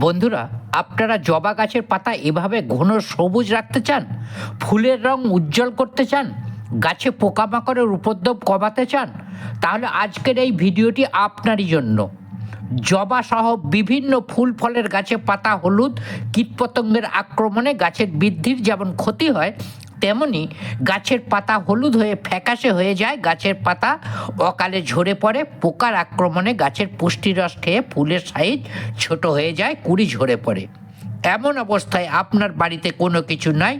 বন্ধুরা, আপনারা জবা গাছের পাতা এভাবে ঘন সবুজ রাখতে চান? ফুলের রং উজ্জ্বল করতে চান? গাছে পোকামাকড়ের উপদ্রব কমাতে চান? তাহলে আজকের এই ভিডিওটি আপনারই জন্য। জবা সহ বিভিন্ন ফুল ফলের গাছে পাতা হলুদ, কীটপতঙ্গের আক্রমণে গাছের বৃদ্ধির যেমন ক্ষতি হয় তেমনি গাছের পাতা হলুদ হয়ে ফ্যাকাশে হয়ে যায়, গাছের পাতা অকালে ঝরে পড়ে, পোকার আক্রমণে গাছের পুষ্টিরস খেয়ে ফুলের সাইজ ছোট হয়ে যায়, কুড়ি ঝরে পড়ে। এমন অবস্থায় আপনার বাড়িতে কোনো কিছু নাই?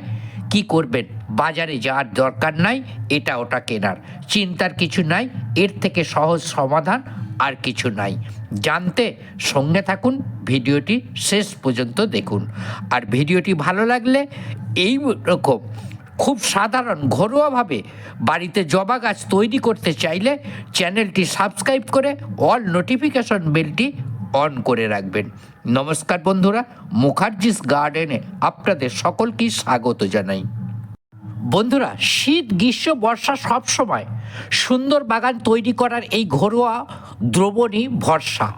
কি করবেন? বাজারে যাওয়ার দরকার নাই, এটা ওটা কেনার। চিন্তার কিছু নাই, এর থেকে সহজ সমাধান আর কিছু নাই। জানতে সঙ্গে থাকুন, ভিডিওটি শেষ পর্যন্ত দেখুন। আর ভিডিওটি ভালো লাগলে এই রকম খুব সাধারণ, ঘরোয়াভাবে বাড়িতে জবা গাছ তৈরি করতে চাইলে চ্যানেলটি সাবস্ক্রাইব করে অল নোটিফিকেশন বেলটি অন করে রাখবেন। নমস্কার বন্ধুরা, মুখার্জিস গার্ডেনে আপনাদের সকলকে স্বাগত জানাই। বন্ধুরা, শীত, গ্রীষ্ম, বর্ষা সব সময় সুন্দর বাগান তৈরি করার এই ঘরোয়া দ্রবণী ভরসা।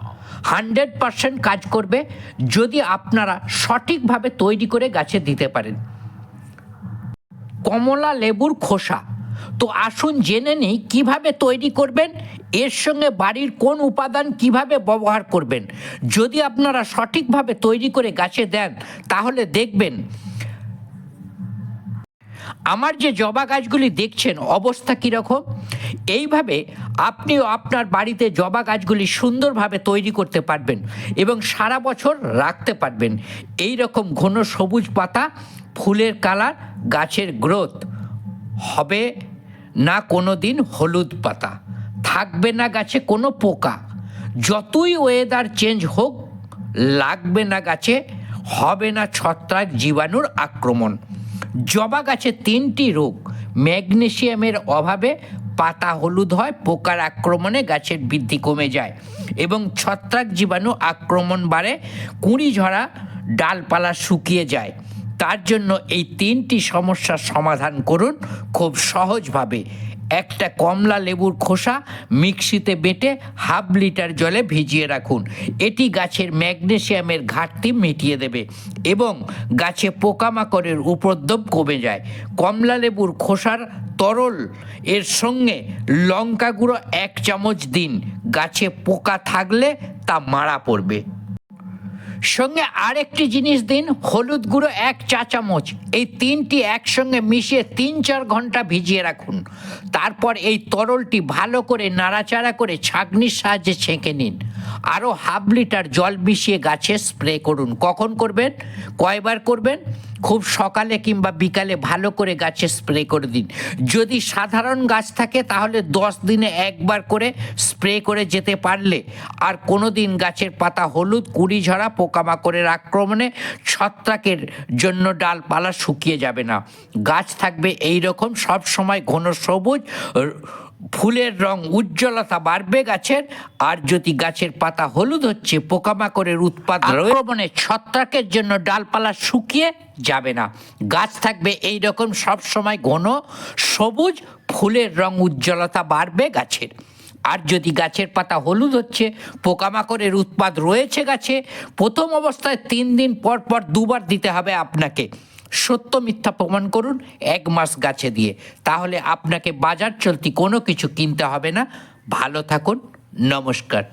হান্ড্রেড পারসেন্ট কাজ করবে যদি আপনারা সঠিকভাবে তৈরি করে গাছে দিতে পারেন। কমলা লেবুর খোসা। তো আসুন জেনে নিই কীভাবে তৈরি করবেন, এর সঙ্গে বাড়ির কোন উপাদান কীভাবে ব্যবহার করবেন। যদি আপনারা সঠিকভাবে তৈরি করে গাছে দেন, তাহলে দেখবেন আমার যে জবা গাছগুলি দেখছেন, অবস্থা কীরকম এইভাবে আপনিও আপনার বাড়িতে জবা গাছগুলি সুন্দরভাবে তৈরি করতে পারবেন এবং সারা বছর রাখতে পারবেন। এই রকম ঘন সবুজ পাতা, ফুলের কালার, গাছের গ্রোথ। হবে না কোনো দিন হলুদ পাতা। থাকবে না গাছে কোনো পোকা। যতই ওয়েদার চেঞ্জ হোক, লাগবে না গাছে। হবে না ছত্রাক জীবাণুর আক্রমণ। জবা গাছে তিনটি রোগ। ম্যাগনেশিয়ামের অভাবে পাতা হলুদ হয়, পোকার আক্রমণে গাছের বৃদ্ধি কমে যায় এবং ছত্রাক জীবাণু আক্রমণ বাড়ে, কুঁড়ি ঝরা, ডালপালা শুকিয়ে যায়। তার জন্য এই তিনটি সমস্যার সমাধান করুন খুব সহজভাবে। একটা কমলা লেবুর খোসা মিক্সিতে বেটে হাফ লিটার জলে ভিজিয়ে রাখুন। এটি গাছের ম্যাগনেসিয়ামের ঘাটতি মিটিয়ে দেবে এবং গাছে পোকামাকড়ের উপদ্রব কমে যায়। কমলা লেবুর খোসার তরল, এর সঙ্গে লঙ্কা গুঁড়ো এক চামচ দিন। গাছে পোকা থাকলে তা মারা পড়বে। সঙ্গে আরেকটি জিনিস দিন, হলুদ গুঁড়ো এক চা চামচ। এই তিনটি একসঙ্গে মিশিয়ে তিন চার ঘণ্টা ভিজিয়ে রাখুন। তারপর এই তরলটি ভালো করে নাড়াচাড়া করে ছাঁকনির সাহায্যে ছেঁকে নিন। আরও হাফ লিটার জল মিশিয়ে গাছে স্প্রে করুন। কখন করবেন? কয়বার করবেন? খুব সকালে কিংবা বিকালে ভালো করে গাছে স্প্রে করে দিন। যদি সাধারণ গাছ থাকে, তাহলে দশ দিনে একবার করে স্প্রে করে যেতে পারলে আর কোনো দিন গাছের পাতা হলুদ, কুড়ি ঝরা পোকামাকড়ের আক্রমণে ছত্রাকের জন্য ডালপালা শুকিয়ে যাবে না। গাছ থাকবে এই রকম সব সময় ঘন সবুজ ফুলের রং উজ্জ্বলতা বাড়বে গাছের আর যদি গাছের পাতা হলুদ হচ্ছে পোকামাকড়ের উৎপাদ আক্রমণে। ছত্রাকের জন্য ডালপালা শুকিয়ে যাবে না। গাছ থাকবে এই রকম সবসময় ঘন সবুজ ফুলের রং উজ্জ্বলতা বাড়বে গাছের। আর যদি গাছের পাতা হলুদ হচ্ছে পোকামাকড়ের উৎপাদ রয়েছে গাছে প্রথম অবস্থায় তিন দিন পর পর দুবার দিতে হবে আপনাকে। সত্য মিথ্যা প্রমাণ করুন, এক মাস গাছে দিয়ে। তাহলে আপনাকে বাজার চলতি কোনো কিছু কিনতে হবে না। ভালো থাকুন, নমস্কার।